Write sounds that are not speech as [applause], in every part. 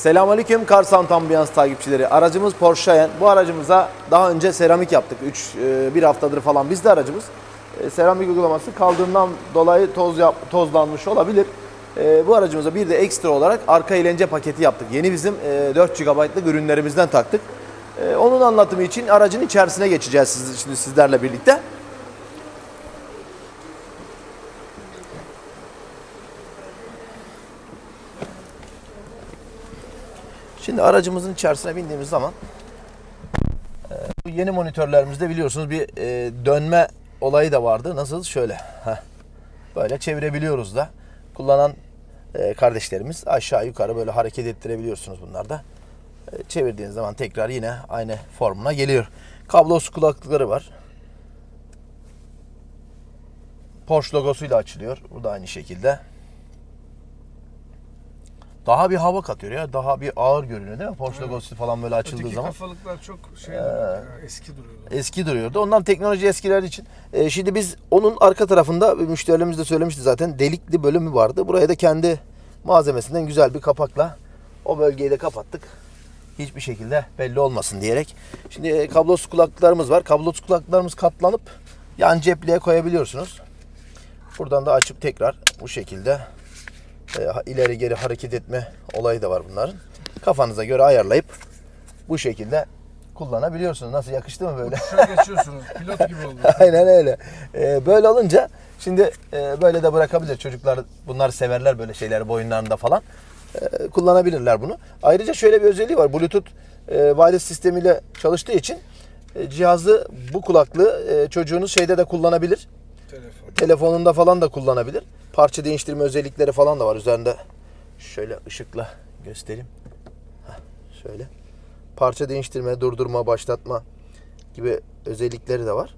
Selamünaleyküm Karsan Ambiyans takipçileri. Aracımız Porsche Cayenne. Bu aracımıza daha önce seramik yaptık. 3 bir haftadır falan bizde aracımız. E, seramik uygulaması kaldığından dolayı toz yap, tozlanmış olabilir. E, bu aracımıza bir de ekstra olarak arka eğlence paketi yaptık. Yeni bizim e, 4 GB'lık ürünlerimizden taktık. E, onun anlatımı için aracın içerisine geçeceğiz şimdi sizlerle birlikte. Şimdi aracımızın içerisine bindiğimiz zaman e, bu yeni monitörlerimizde biliyorsunuz bir e, dönme olayı da vardı. Nasıl? Şöyle. Heh. Böyle çevirebiliyoruz da. Kullanan e, kardeşlerimiz aşağı yukarı böyle hareket ettirebiliyorsunuz bunlarda. Çevirdiğiniz zaman tekrar yine aynı formuna geliyor. Kablosuz kulaklıkları var. Porsche logosuyla açılıyor. Bu aynı şekilde. Daha bir hava katıyor ya. Daha bir ağır görünüyor değil mi? Porsche logosu falan böyle açıldığı Öteki zaman. kafalıklar çok şey ya, eski duruyordu. Eski duruyordu. Ondan teknoloji eskiler için. E, şimdi biz onun arka tarafında müşterilerimiz de söylemişti zaten delikli bölümü vardı. Buraya da kendi malzemesinden güzel bir kapakla o bölgeyi de kapattık. Hiçbir şekilde belli olmasın diyerek. Şimdi e, kablosuz kulaklıklarımız var. Kablosuz kulaklıklarımız katlanıp yan cepliğe koyabiliyorsunuz. Buradan da açıp tekrar bu şekilde e, ileri geri hareket etme olayı da var bunların. Kafanıza göre ayarlayıp bu şekilde kullanabiliyorsunuz. Nasıl yakıştı mı böyle? Şöyle geçiyorsunuz. [laughs] Pilot gibi oldu. Aynen öyle. Ee, böyle olunca şimdi e, böyle de bırakabilir. Çocuklar bunlar severler böyle şeyleri boyunlarında falan. Ee, kullanabilirler bunu. Ayrıca şöyle bir özelliği var. Bluetooth e, wireless sistemiyle çalıştığı için e, cihazı bu kulaklığı e, çocuğunuz şeyde de kullanabilir. Telefon. Telefonunda falan da kullanabilir. Parça değiştirme özellikleri falan da var üzerinde. Şöyle ışıkla göstereyim. Heh, şöyle. Parça değiştirme, durdurma, başlatma gibi özellikleri de var.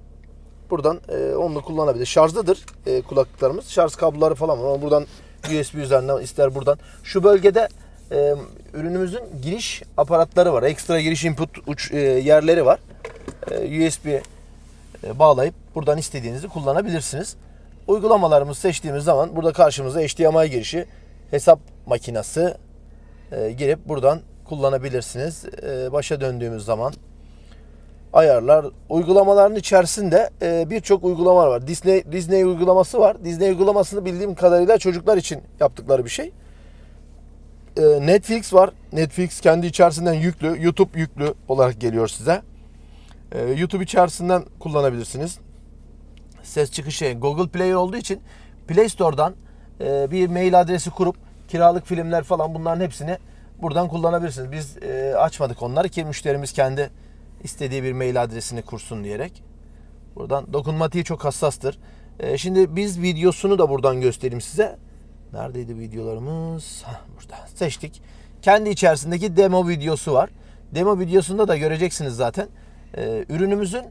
Buradan e, onu kullanabilir. Şarjlıdır e, kulaklıklarımız. Şarj kabloları falan var. Ama buradan USB üzerinden ister buradan. Şu bölgede e, ürünümüzün giriş aparatları var. Ekstra giriş input uç e, yerleri var. E, USB e, bağlayıp buradan istediğinizi kullanabilirsiniz. Uygulamalarımızı seçtiğimiz zaman burada karşımıza HDMI girişi, hesap makinesi e, girip buradan kullanabilirsiniz. E, başa döndüğümüz zaman ayarlar, uygulamaların içerisinde e, birçok uygulama var. Disney Disney uygulaması var. Disney uygulamasını bildiğim kadarıyla çocuklar için yaptıkları bir şey. E, Netflix var. Netflix kendi içerisinden yüklü, YouTube yüklü olarak geliyor size. Ee, YouTube içerisinden kullanabilirsiniz. Ses çıkışı Google Play olduğu için Play Store'dan e, bir mail adresi kurup kiralık filmler falan bunların hepsini buradan kullanabilirsiniz. Biz e, açmadık onları ki müşterimiz kendi istediği bir mail adresini kursun diyerek. Buradan dokunmatiği çok hassastır. E, şimdi biz videosunu da buradan göstereyim size. Neredeydi videolarımız? Hah, burada. Seçtik. Kendi içerisindeki demo videosu var. Demo videosunda da göreceksiniz zaten. Ee, ürünümüzün e,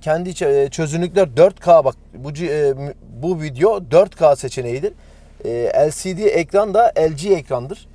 kendi içe- e, çözünürlükler 4K bak bu e, bu video 4K seçeneğidir. E, LCD ekran da LG ekrandır.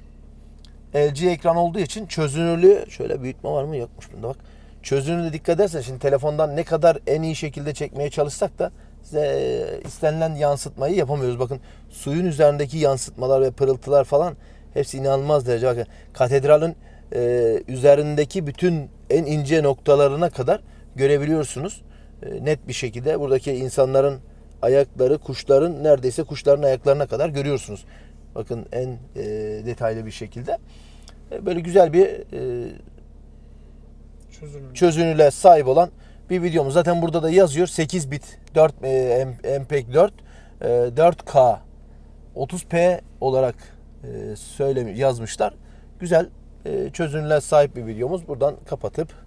LG ekran olduğu için çözünürlüğü şöyle büyütme var mı yokmuş bunda bak. Çözünürlüğe dikkat edersen şimdi telefondan ne kadar en iyi şekilde çekmeye çalışsak da size e, istenilen yansıtmayı yapamıyoruz. Bakın suyun üzerindeki yansıtmalar ve pırıltılar falan hepsi inanılmaz derece. Bakın katedralin e, üzerindeki bütün en ince noktalarına kadar görebiliyorsunuz. E, net bir şekilde buradaki insanların ayakları, kuşların neredeyse kuşların ayaklarına kadar görüyorsunuz. Bakın en e, detaylı bir şekilde. E, böyle güzel bir e, çözünürlüğe sahip olan bir videomuz. Zaten burada da yazıyor 8 bit 4 e, MPEG 4 e, 4K 30p olarak e, söyle yazmışlar. Güzel e, çözünürlüğe sahip bir videomuz. Buradan kapatıp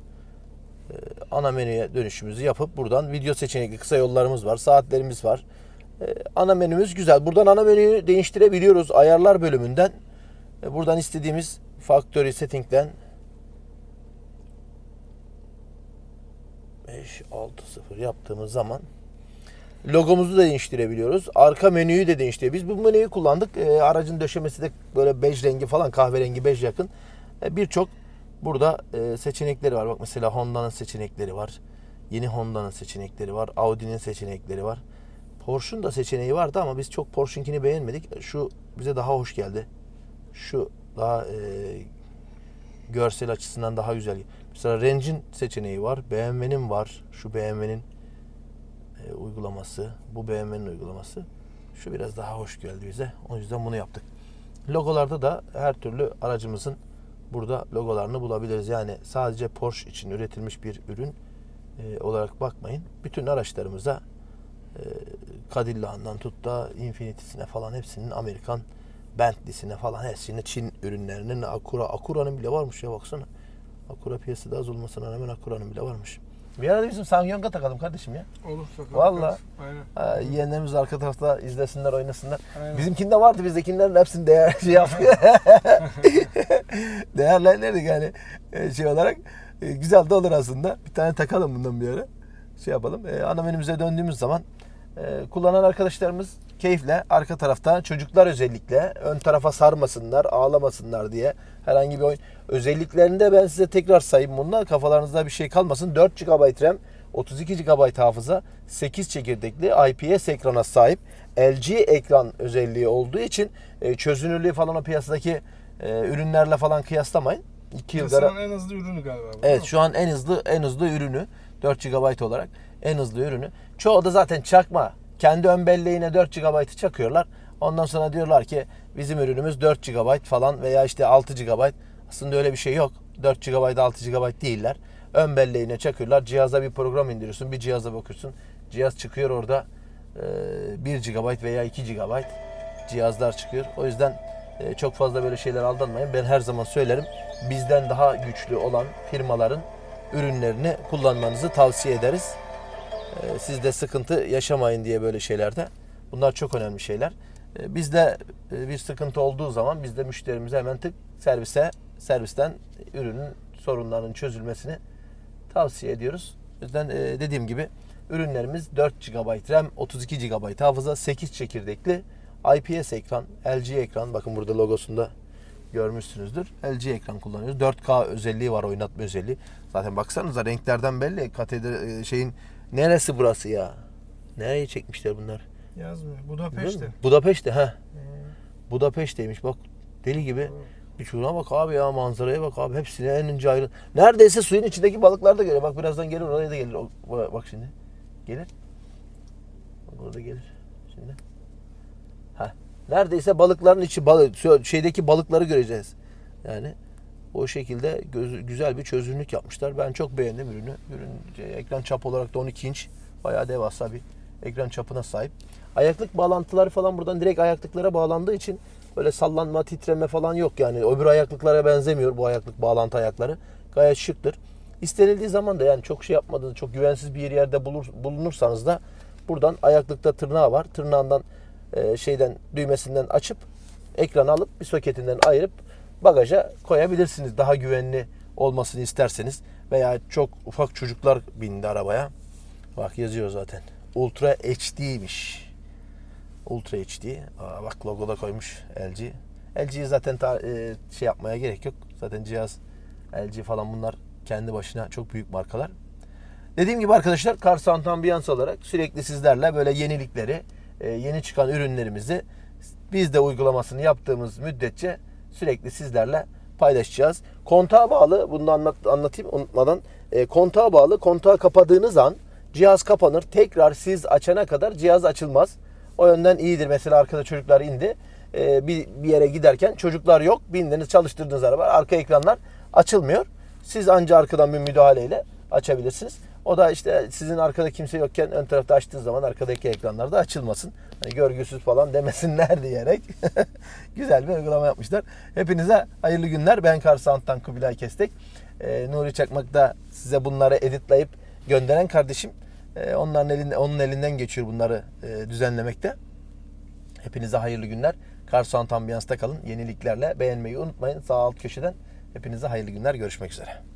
ana menüye dönüşümüzü yapıp buradan video seçenekli kısa yollarımız var. Saatlerimiz var. E, ana menümüz güzel. Buradan ana menüyü değiştirebiliyoruz. Ayarlar bölümünden e, buradan istediğimiz factory setting'den 5 6 0 yaptığımız zaman logomuzu da değiştirebiliyoruz. Arka menüyü de değiştirebiliyoruz. Biz bu menüyü kullandık. E, aracın döşemesi de böyle bej rengi falan kahverengi bej yakın. E, Birçok burada e, seçenekleri var. Bak mesela Honda'nın seçenekleri var. Yeni Honda'nın seçenekleri var. Audi'nin seçenekleri var. Porsche'un da seçeneği vardı ama biz çok Porsche'unkini beğenmedik. Şu bize daha hoş geldi. Şu daha e, görsel açısından daha güzel. Mesela Range'in seçeneği var. BMW'nin var. Şu BMW'nin e, uygulaması. Bu BMW'nin uygulaması. Şu biraz daha hoş geldi bize. O yüzden bunu yaptık. Logolarda da her türlü aracımızın burada logolarını bulabiliriz. Yani sadece Porsche için üretilmiş bir ürün e, olarak bakmayın. Bütün araçlarımıza e, Cadillac'ından tut da Infinity'sine falan hepsinin Amerikan Bentley'sine falan hepsinin Çin ürünlerinin Acura, Acura'nın bile varmış ya baksana. Acura piyasada az olmasına rağmen Acura'nın bile varmış. Bir arada bizim Sangyong'a takalım kardeşim ya. Olur sakın. Vallahi. Aynen. Yeğenlerimiz arka tarafta izlesinler, oynasınlar. Aynen. Bizimkinde vardı, bizdekilerin hepsini değer [laughs] şey yaptık. [laughs] Değerlendirdik yani e, şey olarak. E, Güzel de olur aslında. Bir tane takalım bundan bir ara. Şey yapalım. E, ana menümüze döndüğümüz zaman kullanan arkadaşlarımız keyifle arka tarafta çocuklar özellikle ön tarafa sarmasınlar, ağlamasınlar diye herhangi bir oyun. Özelliklerinde ben size tekrar sayayım bunlar. Kafalarınızda bir şey kalmasın. 4 GB RAM, 32 GB hafıza, 8 çekirdekli IPS ekrana sahip. LG ekran özelliği olduğu için e, çözünürlüğü falan o piyasadaki e, ürünlerle falan kıyaslamayın. 2 yıl gara- en hızlı ürünü galiba. bu, Evet şu an en hızlı en hızlı ürünü 4 GB olarak en hızlı ürünü. Çoğu da zaten çakma. Kendi ön belleğine 4 GB'ı çakıyorlar. Ondan sonra diyorlar ki bizim ürünümüz 4 GB falan veya işte 6 GB. Aslında öyle bir şey yok. 4 GB 6 GB değiller. Ön belleğine çakıyorlar. Cihaza bir program indiriyorsun. Bir cihaza bakıyorsun. Cihaz çıkıyor orada e, 1 GB veya 2 GB cihazlar çıkıyor. O yüzden çok fazla böyle şeyler aldanmayın. Ben her zaman söylerim. Bizden daha güçlü olan firmaların ürünlerini kullanmanızı tavsiye ederiz. E, Siz de sıkıntı yaşamayın diye böyle şeylerde. Bunlar çok önemli şeyler. E, Bizde e, bir sıkıntı olduğu zaman biz de müşterimize hemen tık servise servisten ürünün sorunlarının çözülmesini tavsiye ediyoruz. O yüzden dediğim gibi ürünlerimiz 4 GB RAM, 32 GB hafıza, 8 çekirdekli IPS ekran, LG ekran. Bakın burada logosunda görmüşsünüzdür. LG ekran kullanıyoruz. 4K özelliği var, oynatma özelliği. Zaten baksanıza renklerden belli. Katedra şeyin neresi burası ya? Nereye çekmişler bunlar? Yazmıyor. Budapeşte. Budapeşte ha. Budapeşte'ymiş bak. Deli gibi. Bir şuna bak abi ya manzaraya bak abi. Hepsine en ince ayrı. Neredeyse suyun içindeki balıklar da geliyor. Bak birazdan gelir oraya da gelir. Bak şimdi. Gelir. Bak orada gelir. Şimdi. Ha. Neredeyse balıkların içi balık şeydeki balıkları göreceğiz. Yani o şekilde göz- güzel bir çözünürlük yapmışlar. Ben çok beğendim ürünü. Ürün şey, ekran çap olarak da 12 inç. Bayağı devasa bir ekran çapına sahip. Ayaklık bağlantıları falan buradan direkt ayaklıklara bağlandığı için böyle sallanma, titreme falan yok yani. Öbür ayaklıklara benzemiyor bu ayaklık bağlantı ayakları. Gayet şıktır. İstenildiği zaman da yani çok şey yapmadığınız, çok güvensiz bir yerde bulur, bulunursanız da buradan ayaklıkta tırnağı var. Tırnağından e, şeyden düğmesinden açıp ekranı alıp bir soketinden ayırıp bagaja koyabilirsiniz. Daha güvenli olmasını isterseniz veya çok ufak çocuklar bindi arabaya. Bak yazıyor zaten. Ultra HD'ymiş. Ultra HD. Aa, bak logo da koymuş LG. LG'yi zaten ta- e, şey yapmaya gerek yok. Zaten cihaz LG falan bunlar kendi başına çok büyük markalar. Dediğim gibi arkadaşlar Car Sound Ambiance olarak sürekli sizlerle böyle yenilikleri, e, yeni çıkan ürünlerimizi biz de uygulamasını yaptığımız müddetçe sürekli sizlerle paylaşacağız. Kontağa bağlı, bunu anlat, anlatayım unutmadan. E, kontağa bağlı, kontağı kapadığınız an cihaz kapanır. Tekrar siz açana kadar cihaz açılmaz. O yönden iyidir. Mesela arkada çocuklar indi. E, bir, bir yere giderken çocuklar yok. Bindiniz çalıştırdığınız araba. Arka ekranlar açılmıyor. Siz anca arkadan bir müdahaleyle açabilirsiniz. O da işte sizin arkada kimse yokken ön tarafta açtığınız zaman arkadaki ekranlar da açılmasın. Hani görgüsüz falan demesinler [laughs] diyerek [laughs] güzel bir uygulama yapmışlar. Hepinize hayırlı günler. Ben Kar Sound'dan Kubilay Kestek. Ee, Nuri Çakmak da size bunları editleyip gönderen kardeşim. Ee, onların elinde, onun elinden geçiyor bunları e, düzenlemekte. Hepinize hayırlı günler. Kar Sound Ambiyance'da kalın. Yeniliklerle beğenmeyi unutmayın. Sağ alt köşeden. Hepinize hayırlı günler. Görüşmek üzere.